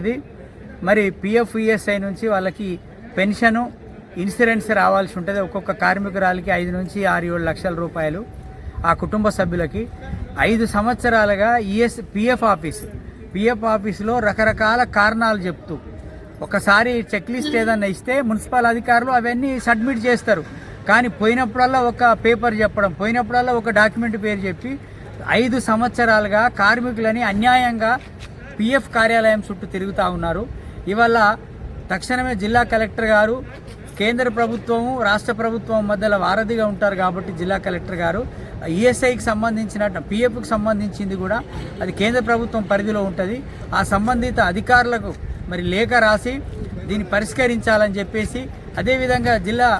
ఇది. మరి PF ESI నుంచి వాళ్ళకి పెన్షను ఇన్సూరెన్స్ రావాల్సి ఉంటుంది. ఒక్కొక్క కార్మికురాలకి ఐదు నుంచి ఆరు ఏడు లక్షల రూపాయలు ఆ కుటుంబ సభ్యులకి. ఐదు సంవత్సరాలుగా ఈఎస్ పిఎఫ్ ఆఫీస్. పిఎఫ్ ఆఫీస్లో రకరకాల కారణాలు చెప్తూ ఒకసారి చెక్ లిస్ట్ ఏదన్నా ఇస్తే మున్సిపల్ అధికారులు అవన్నీ సబ్మిట్ చేస్తారు. కానీ పోయినప్పుడల్లా ఒక పేపర్ చెప్పడం పోయినప్పుడల్లా ఒక డాక్యుమెంట్ పేరు చెప్పి ఐదు సంవత్సరాలుగా కార్మికులని అన్యాయంగా పిఎఫ్ కార్యాలయం చుట్టూ తిరుగుతూ ఉన్నారు. ఇవల్ల తక్షణమే జిల్లా కలెక్టర్ గారు కేంద్ర ప్రభుత్వము రాష్ట్ర ప్రభుత్వం మధ్యలో వారధిగా ఉంటారు కాబట్టి జిల్లా కలెక్టర్ గారు ఈఎస్ఐకి సంబంధించిన పిఎఫ్కి సంబంధించింది కూడా అది కేంద్ర ప్రభుత్వం పరిధిలో ఉంటుంది. ఆ సంబంధిత అధికారులకు మరి లేఖ రాసి దీన్ని పరిష్కరించాలని చెప్పేసి అదేవిధంగా జిల్లా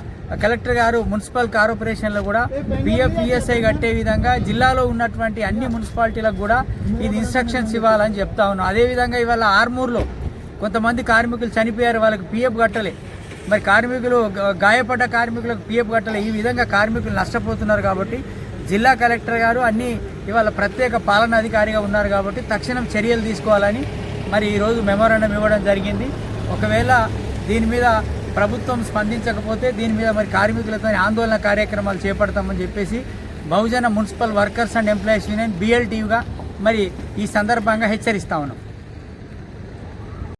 కలెక్టర్ గారు మున్సిపల్ కార్పొరేషన్లో కూడా పిఎఫ్ఈఎస్ఐ కట్టే విధంగా జిల్లాలో ఉన్నటువంటి అన్ని మున్సిపాలిటీలకు కూడా ఇది ఇన్స్ట్రక్షన్స్ ఇవ్వాలని చెప్తా ఉన్నాం. అదేవిధంగా ఇవాళ ఆర్మూర్లో కొంతమంది కార్మికులు చనిపోయారు వాళ్ళకి పిఎఫ్ కట్టలే. మరి కార్మికులు గాయపడ్డ కార్మికులకు పిఎఫ్ కట్టలే. ఈ విధంగా కార్మికులు నష్టపోతున్నారు కాబట్టి జిల్లా కలెక్టర్ గారు అన్ని ఇవాళ ప్రత్యేక పాలనా అధికారిగా ఉన్నారు కాబట్టి తక్షణం చర్యలు తీసుకోవాలని మరి ఈరోజు మెమోరాండం ఇవ్వడం జరిగింది. ఒకవేళ దీని మీద ప్రభుత్వం స్పందించకపోతే దీని మీద మరి కార్మికులతో ఆందోళన కార్యక్రమాలు చేపడతామని చెప్పేసి Bahujan municipal workers and employees union బిఎల్టీయుగా మరి ఈ సందర్భంగా హెచ్చరిస్తా ఉన్నాం.